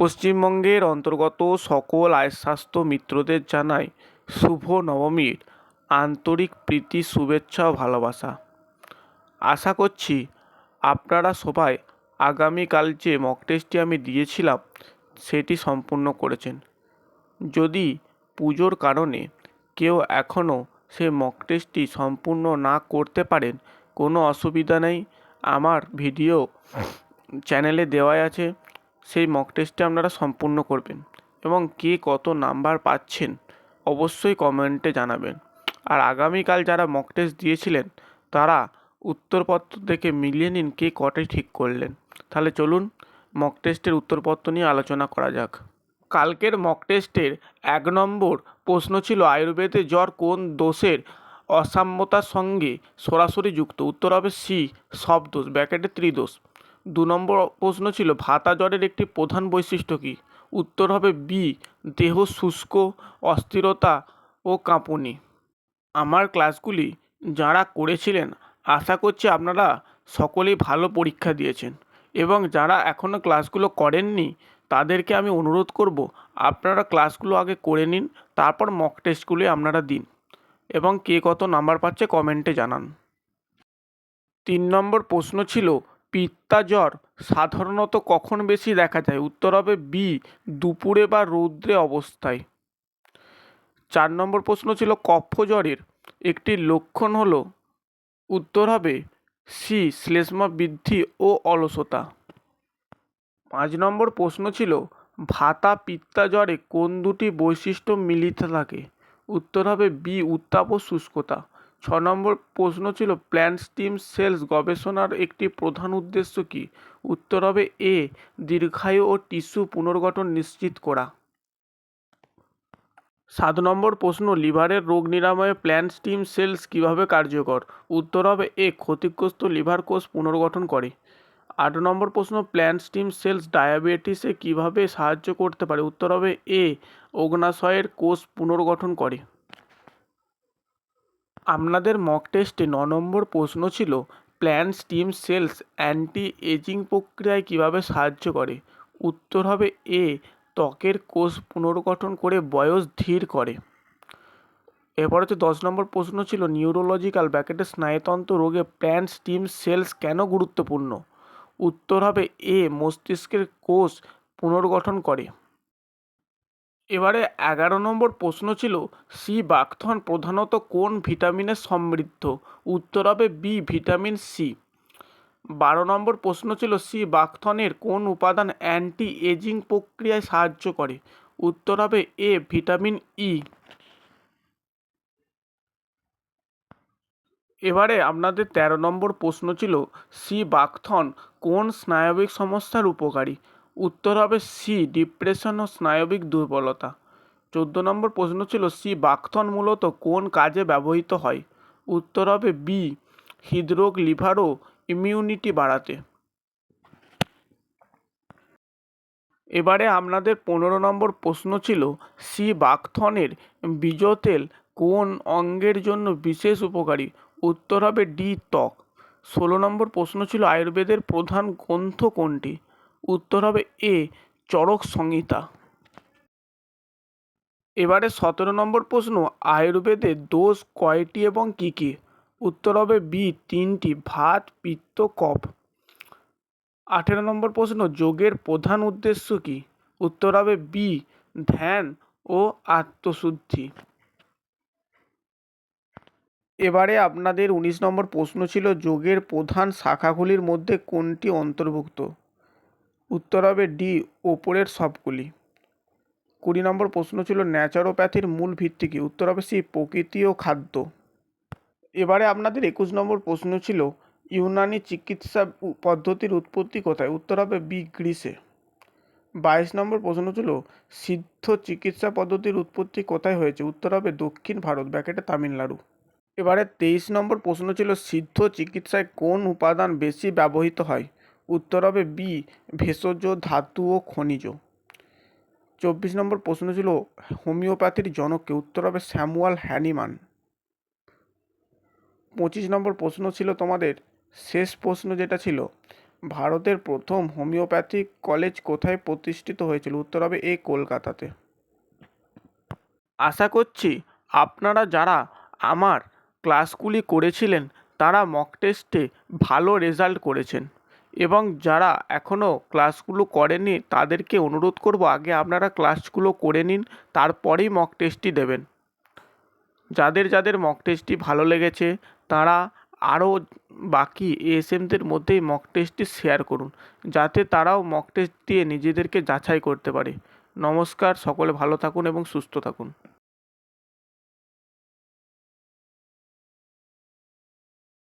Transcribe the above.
পশ্চিমবঙ্গের অন্তর্গত সকল আয় স্বাস্থ্য মিত্রদের জানাই শুভ নবমীর আন্তরিক প্রীতি, শুভেচ্ছা ও ভালোবাসা। আশা করছি আপনারা সবাই আগামীকাল যে মক টেস্টটি আমি দিয়েছিলাম সেটি সম্পূর্ণ করেছেন। যদি পুজোর কারণে কেউ এখনও সে মক টেস্টটি সম্পূর্ণ না করতে পারেন, কোনো অসুবিধা নেই। আমার ভিডিও চ্যানেলে দেওয়াই আছে। সেই মক টেস্টটি আপনারা সম্পূর্ণ করবেন এবং কে কত নাম্বার পাচ্ছেন অবশ্যই কমেন্টে জানাবেন। আর আগামীকাল যারা মক টেস্ট দিয়েছিলেন, তারা উত্তরপত্র থেকে মিলিয়ে নিন কে কটাই ঠিক করলেন। তাহলে চলুন মক টেস্টের উত্তরপত্র নিয়ে আলোচনা করা যাক। কালকের মক টেস্টের এক নম্বর প্রশ্ন ছিল, আয়ুর্বেদে জ্বর কোন দোষের অসাম্যতার সঙ্গে সরাসরি যুক্ত? উত্তর হবে সি, সব দোষ ব্যাকেটে ত্রিদোষ। দু নম্বর প্রশ্ন ছিল, ভাতা জ্বরের একটি প্রধান বৈশিষ্ট্য কী? উত্তর হবে বি, দেহ শুষ্ক, অস্থিরতা ও কাঁপুনি। আমার ক্লাসগুলি যারা করেছিলেন, আশা করছি আপনারা সকলেই ভালো পরীক্ষা দিয়েছেন এবং যারা এখনও ক্লাসগুলো করেননি, তাদেরকে আমি অনুরোধ করব, আপনারা ক্লাসগুলো আগে করে নিন, তারপর মক টেস্টগুলি আপনারা দিন এবং কে কত নাম্বার পাচ্ছে কমেন্টে জানান। তিন নম্বর প্রশ্ন ছিল পিত্তা জ্বর সাধারণত কখন বেশি দেখা যায়? উত্তর হবে বি দুপুরে বা রৌদ্রে অবস্থায়। চার নম্বর প্রশ্ন ছিল কফ জ্বরের। একটি লক্ষণ হলো, উত্তর হবে সি শ্লেষ্মা বৃদ্ধি ও অলসতা। পাঁচ নম্বর প্রশ্ন ছিল, ভাতা পিত্তা জ্বরে কোন দুটি বৈশিষ্ট্য মিলিত থাকে? উত্তর হবে বি উত্তাপ ও শুষ্কতা। ছ নম্বর প্রশ্ন ছিল প্ল্যান্ট স্টিম সেলস গবেষণার একটি প্রধান উদ্দেশ্য কী? উত্তর হবে এ, দীর্ঘায়ু ও টিস্যু পুনর্গঠন নিশ্চিত করা। সাত নম্বর প্রশ্ন লিভারের রোগ নিরাময়ে প্ল্যান্ট স্টিম সেলস কীভাবে কার্যকর? উত্তর হবে এ, ক্ষতিগ্রস্ত লিভার কোষ পুনর্গঠন করে। আট নম্বর প্রশ্ন প্ল্যান্ট স্টিম সেলস ডায়াবেটিসে কীভাবে সাহায্য করতে পারে? উত্তর হবে এ, অগ্নাশয়ের কোষ পুনর্গঠন করে। আপনাদের মক টেস্টে ন নম্বর প্রশ্ন ছিল plant stem cells anti ageing প্রক্রিয়ায় কীভাবে সাহায্য করে? উত্তর হবে এ ত্বকের কোষ পুনর্গঠন করে বয়স ধীর করে। এরপর হচ্ছে দশ নম্বর প্রশ্ন ছিল নিউরোলজিক্যাল ব্যাকেটে স্নায়ুতন্ত্র রোগে প্ল্যান্ট স্টিম সেলস কেন গুরুত্বপূর্ণ? উত্তর হবে এ মস্তিষ্কের কোষ পুনর্গঠন করে। এবারে এগারো নম্বর প্রশ্ন ছিল, সি বাকথন প্রধানত কোন ভিটামিনে সমৃদ্ধ? উত্তর হবে বি ভিটামিন সি। বারো নম্বর প্রশ্ন ছিল, সি বাকথনের কোন উপাদান অ্যান্টি এজিং প্রক্রিয়ায় সাহায্য করে? উত্তর হবে এ ভিটামিন ই। এবারে আপনাদের তেরো নম্বর প্রশ্ন ছিল, সি বাকথন কোন স্নায়বিক সমস্যার উপকারী? উত্তর হবে সি ডিপ্রেশন ও স্নায়বিক দুর্বলতা। চোদ্দ নম্বর প্রশ্ন ছিল সি বাকথন মূলত কোন কাজে ব্যবহৃত হয়? উত্তর হবে বি হৃদরোগ, লিভার ও ইমিউনিটি বাড়াতে। এবারে আপনাদের পনেরো নম্বর প্রশ্ন ছিল সি বাকথনের বীজতেল কোন অঙ্গের জন্য বিশেষ উপকারী? উত্তর হবে ডি ত্বক। ষোলো নম্বর প্রশ্ন ছিল, আয়ুর্বেদের প্রধান গ্রন্থ কোনটি? উত্তর হবে এ চরক সংহিতা এবারে সতেরো নম্বর প্রশ্ন, আয়ুর্বেদে দোষ কয়টি এবং কী কী? উত্তর হবে বি, তিনটি, ভাত, পিত্ত, কফ। আঠেরো নম্বর প্রশ্ন, যোগের প্রধান উদ্দেশ্য কী? উত্তর হবে বি, ধ্যান ও আত্মশুদ্ধি। এবারে আপনাদের উনিশ নম্বর প্রশ্ন ছিল, যোগের প্রধান শাখাগুলির মধ্যে কোনটি অন্তর্ভুক্ত? উত্তর হবে ডি, ওপরের সবগুলি। কুড়ি নম্বর প্রশ্ন ছিল ন্যাচারোপ্যাথির মূল ভিত্তি কী? উত্তর হবে সি, প্রকৃতি ও খাদ্য। এবারে আপনাদের একুশ নম্বর প্রশ্ন ছিল ইউনানি চিকিৎসা পদ্ধতির উৎপত্তি কোথায়? উত্তর হবে বি, গ্রিসে। বাইশ নম্বর প্রশ্ন ছিল সিদ্ধ চিকিৎসা পদ্ধতির উৎপত্তি কোথায় হয়েছে? উত্তর হবে দক্ষিণ ভারত ব্যাকেটে তামিলনাড়ু। এবারে তেইশ নম্বর প্রশ্ন ছিল সিদ্ধ চিকিৎসায় কোন উপাদান বেশি ব্যবহৃত হয়? উত্তর হবে বি, ভেষজ, ধাতু ও খনিজ। চব্বিশ নম্বর প্রশ্ন ছিল, হোমিওপ্যাথির জনককে উত্তর হবে স্যামুয়াল হ্যানিমান। পঁচিশ নম্বর প্রশ্ন ছিল তোমাদের, শেষ প্রশ্ন যেটা ছিল, ভারতের প্রথম হোমিওপ্যাথিক কলেজ কোথায় প্রতিষ্ঠিত হয়েছিল? উত্তর হবে এ, কলকাতাতে। আশা করছি আপনারা যারা আমার ক্লাসগুলি করেছিলেন, তারা মক টেস্টে ভালো রেজাল্ট করেছেন। এবং যারা এখনও ক্লাসগুলো করেনি তাদেরকে অনুরোধ করব আগে আপনারা ক্লাসগুলো করে নিন, তারপরেই মক টেস্টটি দেবেন। যাদের যাদের মক টেস্টটি ভালো লেগেছে, তারা আরও বাকি এএসএমদের মধ্যেই মক টেস্টটি শেয়ার করুন, যাতে তারাও মক টেস্ট দিয়ে নিজেদেরকে যাচাই করতে পারে। নমস্কার, সকলে ভালো থাকুন এবং সুস্থ থাকুন।